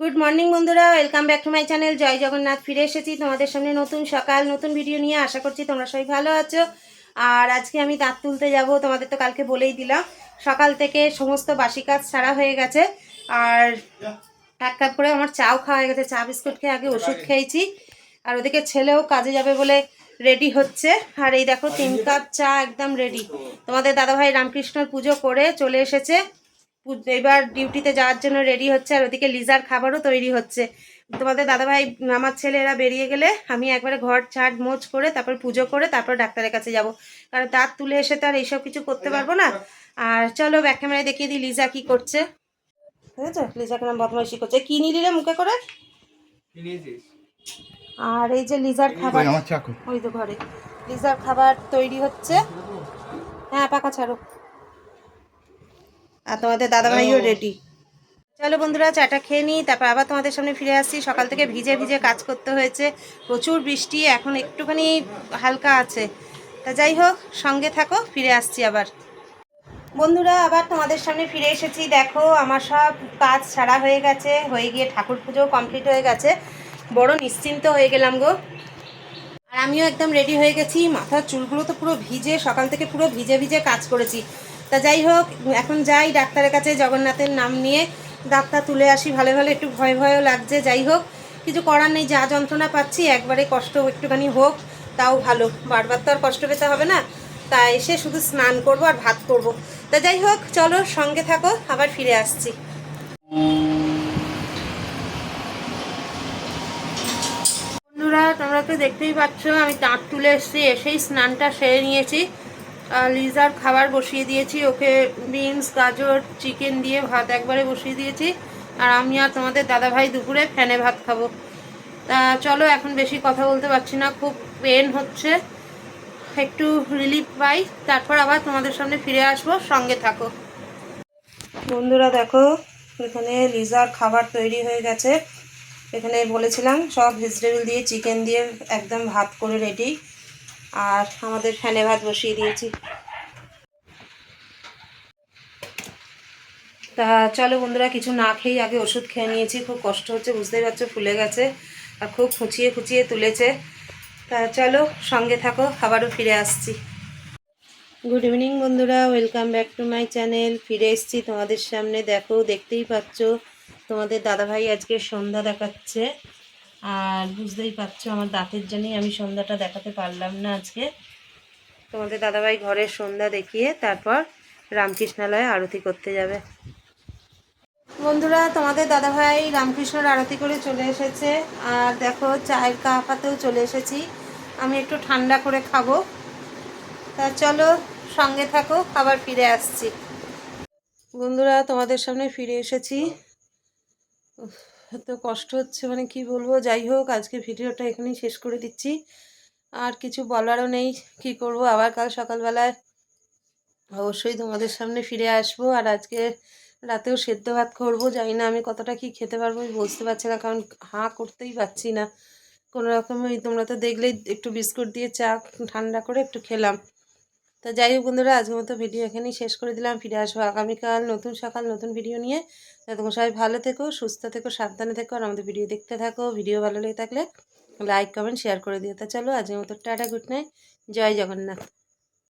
Good morning বন্ধুরা। Welcome back to my channel Jai Jagannath ফিরে এসেছি তোমাদের সামনে নতুন সকাল নতুন ভিডিও নিয়ে। আশা করছি তোমরা সবাই ভালো আছো। আর আজকে আমি দাঁত তুলতে যাব তোমাদের তো কালকে বলেই দিলাম। সকাল থেকে সমস্ত বাসি কাজ ছাড়া হয়ে গেছে। আর এক কাপ করে আমার চাও খাওয়া হয়ে গেছে। চা বিস্কুট খেয়ে আগে ওষুধ খেয়েছি। আর ওদিকে ছেলেও কাজে যাবে বলে রেডি হচ্ছে। আর এই দেখো তিন কাপ চা একদম রেডি তোমাদের দাদাভাই রামকৃষ্ণর পুজো করে চলে এসেছে। এবার ডিউটিতে যাওয়ার জন্য রেডি হচ্ছে আর ওদিকে লিজার খাবারও তৈরি হচ্ছে। তোমাদের দাদাভাই আমার ছেলেরা বেরিয়ে গেলে আমি একবারে ঘর ছাট মোচ করে তারপর পুজো করে তারপর ডাক্তারের কাছে যাব। কারণ দাঁত তুলে এসে তো আর এইসব কিছু করতে পারব না। আর চলো ব্যাক ক্যামেরায় দেখিয়ে দিই লিজা কি করছে। বুঝেছ? লিজা কেন বদমাইশি করছে। কি নিলি রে মুখে করে? আর এই যে লিজার খাবার ওই তো ঘরে। লিজার খাবার তৈরি হচ্ছে। হ্যাঁ পাকা ছাড়ো। আর তোমাদের দাদা দাদাভাইও রেডি চলো বন্ধুরা চাটা খেয়ে নিই তারপর আবার তোমাদের সামনে ফিরে আসছি। সকাল থেকে ভিজে ভিজে কাজ করতে হয়েছে প্রচুর বৃষ্টি এখন একটুখানি হালকা আছে। তা যাই হোক সঙ্গে থাকো ফিরে আসছি আবার। বন্ধুরা আবার তোমাদের সামনে ফিরে এসেছি। দেখো আমার সব কাজ ছাড়া হয়ে গেছে হয়ে গিয়ে ঠাকুর পুজো কমপ্লিট হয়ে গেছে। বড় নিশ্চিন্ত হয়ে গেলাম গো। আর আমিও একদম রেডি হয়ে গেছি। মাথার চুলগুলো তো পুরো ভিজে সকাল থেকে পুরো ভিজে ভিজে কাজ করেছি। তা যাই হোক, এখন যাই ডাক্তারের কাছে, জগন্নাথের নাম নিয়ে। ডাক্তার তুলে আসি, ভালো ভালো একটু ভয় ভয়ও লাগছে, যাই হোক। কিছু করার নেই, যা যন্ত্রণা পাচ্ছি, একবারে কষ্ট একটুখানি হোক, তাও ভালো। বারবার তো আর কষ্ট পেতে হবে না। তা এসে শুধু স্নান করব আর ভাত করব। তা যাই হোক, চলো সঙ্গে থাকো, আবার ফিরে আসছি। বন্ধুরা, তোমরা তো দেখতেই পাচ্ছ, আমি দাঁত তুলে এসেছি, এসেই স্নানটা সেরে নিয়েছি। লিজার খাবার বসিয়ে দিয়েছি। ওকে বিনস, গাজর, চিকেন দিয়ে ভাত একবারে বসিয়ে দিয়েছি। আর আমি আর তোমাদের দাদাভাই দুপুরে ফ্যানে ভাত খাব। তা চলো, এখন বেশি কথা বলতে পারছি না, খুব পেন হচ্ছে। একটু রিলিফ পাই, তারপর আবার তোমাদের সামনে ফিরে আসব, সঙ্গে থাকো। বন্ধুরা দেখো, এখানে লিজার খাবার তৈরি হয়ে গেছে। এখানে বলেছিলাম, সব ভেজিটেবল দিয়ে, চিকেন দিয়ে একদম ভাত করে রেডি। আর আমাদের ফ্যানে ভাত বসিয়ে দিয়েছি। তা চলো বন্ধুরা, কিছু না খেয়েই আগে ওষুধ খেয়ে নিয়েছি। খুব কষ্ট হচ্ছে, বুঝতেই পারছ, ফুলে গেছে আর খুব খুঁচিয়ে খুঁচিয়ে তুলেছে। তা চলো, সঙ্গে থাকো, আবারও ফিরে আসছি। গুড ইভিনিং বন্ধুরা welcome back to my channel ফিরে এসেছি তোমাদের সামনে। দেখো, দেখতেই পাচ্ছ, তোমাদের দাদাভাই আজকে সন্ধ্যা দেখাচ্ছে। আর বুঝতেই পারছ, আমার দাঁতের জন্যই আমি সন্ধ্যাটা দেখাতে পারলাম না আজকে। তোমাদের দাদাভাই ঘরের সন্ধ্যা দেখিয়ে তারপর রামকৃষ্ণালয়ে আরতি করতে যাবে। বন্ধুরা, তোমাদের দাদাভাই রামকৃষ্ণর আরতি করে চলে এসেছে। আর দেখো, চায়ের কাপাতেও চলে এসেছি। আমি একটু ঠান্ডা করে খাব। তা চলো, সঙ্গে থাকো, আবার ফিরে আসছি। বন্ধুরা, তোমাদের সামনে ফিরে এসেছি। এত কষ্ট হচ্ছে মানে কি বলব? যাই হোক, আজকে ভিডিওটা এখানেই শেষ করে দিচ্ছি। আর কিছু বলারও নেই, কি করব? আবার কাল সকালবেলায় অবশ্যই তোমাদের সামনে ফিরে আসব। আর আজকে রাতেও সেদ্ধ ভাত করব। জানি না আমি কতটা কি খেতে পারব বুঝতে পারছি না, কারণ হাঁ করতেই পারছি না। কোনো রকম ওই তোমরা তো দেখলেই একটু বিস্কুট দিয়ে চা ঠান্ডা করে একটু খেলাম। তা যাই হোক বন্ধুরা, আজকের মতো ভিডিও এখানেই শেষ করে দিলাম। ফিরে আসব আগামীকাল নতুন সকাল, নতুন ভিডিও নিয়ে। তো তোমার সবাই ভালো থেকো, সুস্থ থেকো, সাবধানে থেকো, আর আমাদের ভিডিও দেখতে থাকো। ভিডিও ভালো লেগে থাকলে লাইক কমেন্ট শেয়ার করে দিও। তা চলো, আজকের মতো tata good night Jai Jagannath.